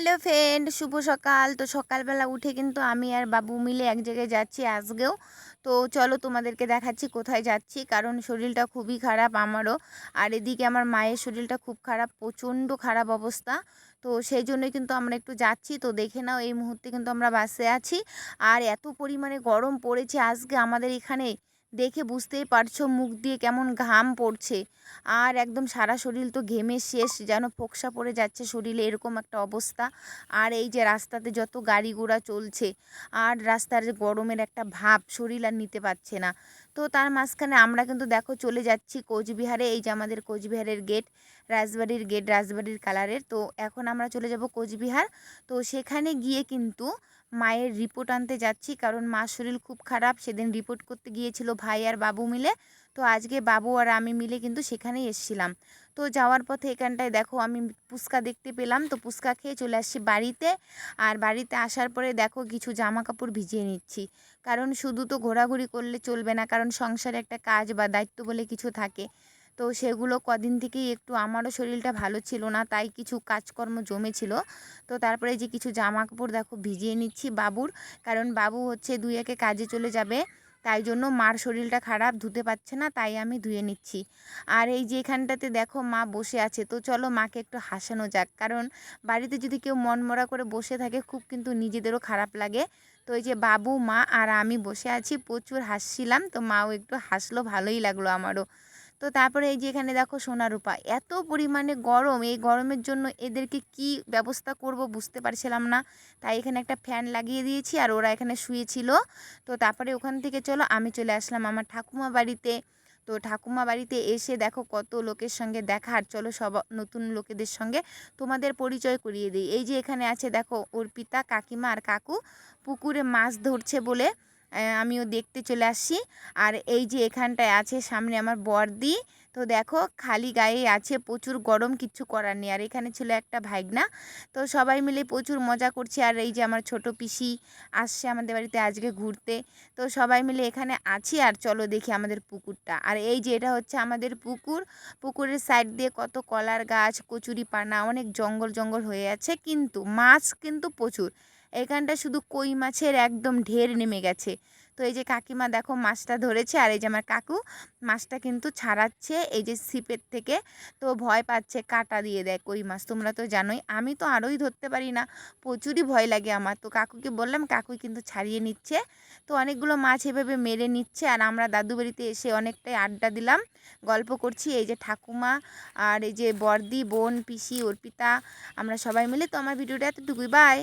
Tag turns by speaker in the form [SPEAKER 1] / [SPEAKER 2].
[SPEAKER 1] Hello friend, শুভ সকাল। তো সকালবেলা উঠে কিন্তু আমি আর বাবু মিলে এক জায়গায় যাচ্ছি আজকেও। তো চলো তোমাদেরকে দেখাচ্ছি কোথায় যাচ্ছি, কারণ শরীরটা খুবই খারাপ আমারও। আর এদিকে আমার মায়ের শরীরটা খুব খারাপ, প্রচণ্ড খারাপ অবস্থা। তো সেই জন্যই কিন্তু আমরা একটু যাচ্ছি। তো দেখে নাও, এই মুহূর্তে কিন্তু আমরা বাসে আছি। আর এত পরিমাণে গরম পড়েছে আজকে আমাদের এখানে। দেখে বুঝতেই পারছ মুখ দিয়ে কেমন ঘাম পড়ছে। আর একদম সারা শরীর তো ঘেমে শেষ, যেন ফোকসা পড়ে যাচ্ছে শরীরে এরকম একটা অবস্থা। আর এই যে রাস্তাতে যত গাড়ি ঘোড়া চলছে, আর রাস্তার গরমের একটা ভাব শরীর আর নিতে পারছে না। তো তার মাঝখানে আমরা কিন্তু দেখো চলে যাচ্ছি কোচবিহারে, এই যে আমাদের কোচবিহারের গেট রাজবাড়ির গেট রাজবাড়ির কালারের তো এখন আমরা চলে যাব কোচবিহার। তো সেখানে গিয়ে কিন্তু মায়ের রিপোর্ট আনতে যাচ্ছি, কারণ মা শরীর খুব খারাপ। সেদিন রিপোর্ট করতে গিয়েছিল ভাই আর বাবু মিলে। তো আজকে বাবু আর আমি মিলে কিন্তু সেখানেই এসছিলাম। তো যাওয়ার পথে এখানটায় দেখো আমি পুচকা দেখতে পেলাম। তো পুচকা খেয়ে চলে আসছি বাড়িতে। আর বাড়িতে আসার পরে দেখো কিছু জামা কাপড় ভিজিয়ে নিচ্ছি। কারণ শুধু তো ঘোরাঘুরি করলে চলবে না, কারণ সংসারে একটা কাজ বা দায়িত্ব বলে কিছু থাকে। তো সেগুলো কদিন থেকেই একটু আমারও শরীরটা ভালো ছিল না, তাই কিছু কাজকর্ম জমেছিল। তো তারপরে যে কিছু জামা কাপড় দেখো ভিজিয়ে নিচ্ছি বাবুর। কারণ বাবু হচ্ছে দুই একে কাজে চলে যাবে। তাই জন্য মার শরীরটা খারাপ, ধুতে পারছে না, তাই আমি ধুয়ে নিচ্ছি। আর এই যে এখানটাতে দেখো মা বসে আছে, তো চলো মাকে একটু হাসানো যাক। কারণ বাড়িতে যদি কেউ মনমরা করে বসে থাকে, খুব কিন্তু নিজেদেরও খারাপ লাগে। তো এই যে বাবু, মা আর আমি বসে আছি, প্রচুর হাসছিলাম, তো মাও একটু হাসলো, ভালোই লাগল আমারও। তো তারপরে এই যে এখানে দেখো সোনা রূপা, এত পরিমাণে গরম, এই গরমের জন্য এদেরকে কি ব্যবস্থা করব বুঝতে পারছিলাম না। তাই এখানে একটা ফ্যান লাগিয়ে দিয়েছি আর ওরা এখানে শুয়েছিল। তো তারপরে ওখান থেকে চলো, আমি চলে আসলাম আমার ঠাকুমা বাড়িতে। তো ঠাকুমা বাড়িতে এসে দেখো কত লোকের সঙ্গে দেখা আর চলো সব নতুন লোকেদের সঙ্গে তোমাদের পরিচয় করিয়ে দিই। এই যে এখানে আছে দেখো অর্পিতা কাকিমা আর কাকু, পুকুরে মাছ ধরছে বলে। আমিও দেখতে চলে আসছি আর এই যে এখানটায় আছে, সামনে আমার বর্দি। তো দেখো, খালি গায়ে আছে, প্রচুর গরম, কিচ্ছু করার নেই। আর এখানে ছিল একটা ভাইগনা। তো সবাই মিলে প্রচুর মজা করছে। আর এই যে আমার ছোট পিসি আসছে আমাদের বাড়িতে আজকে ঘুরতে। তো সবাই মিলে এখানে আছি। আর চলো দেখি আমাদের পুকুরটা। আর এই যে এটা হচ্ছে আমাদের পুকুর। পুকুরের সাইড দিয়ে কত কলার গাছ কচুরি পানা অনেক জঙ্গল জঙ্গল হয়ে আছে। কিন্তু মাছ কিন্তু প্রচুর। এখানটা শুধু কই মাছের একদম ঢের নেমে গেছে। তো এই যে কাকিমা দেখো মাছটা ধরেছে, আর এই যে আমার কাকু মাছটা কিন্তু ছাড়াচ্ছে এই যে ছিপের থেকে। তো ভয় পাচ্ছে, কাটা দিয়ে দেয় কই মাছ, তোমরা তো জানোই। আমি তো আরোই ধরতে পারি না, প্রচুরই ভয় লাগে আমার। তো কাকুকে বললাম, কাকুই কিন্তু ছাড়িয়ে নিচ্ছে। তো অনেকগুলো মাছ এভাবে মেরে নিচ্ছে, আর আমরা দাদু বাড়িতে এসে অনেকটাই আড্ডা দিলাম। গল্প করছি, এই যে ঠাকুমা আর এই যে বর্দি বোন, পিসি, অর্পিতা, আমরা সবাই মিলে। তো আমার ভিডিওটা এতটুকুই, বাই।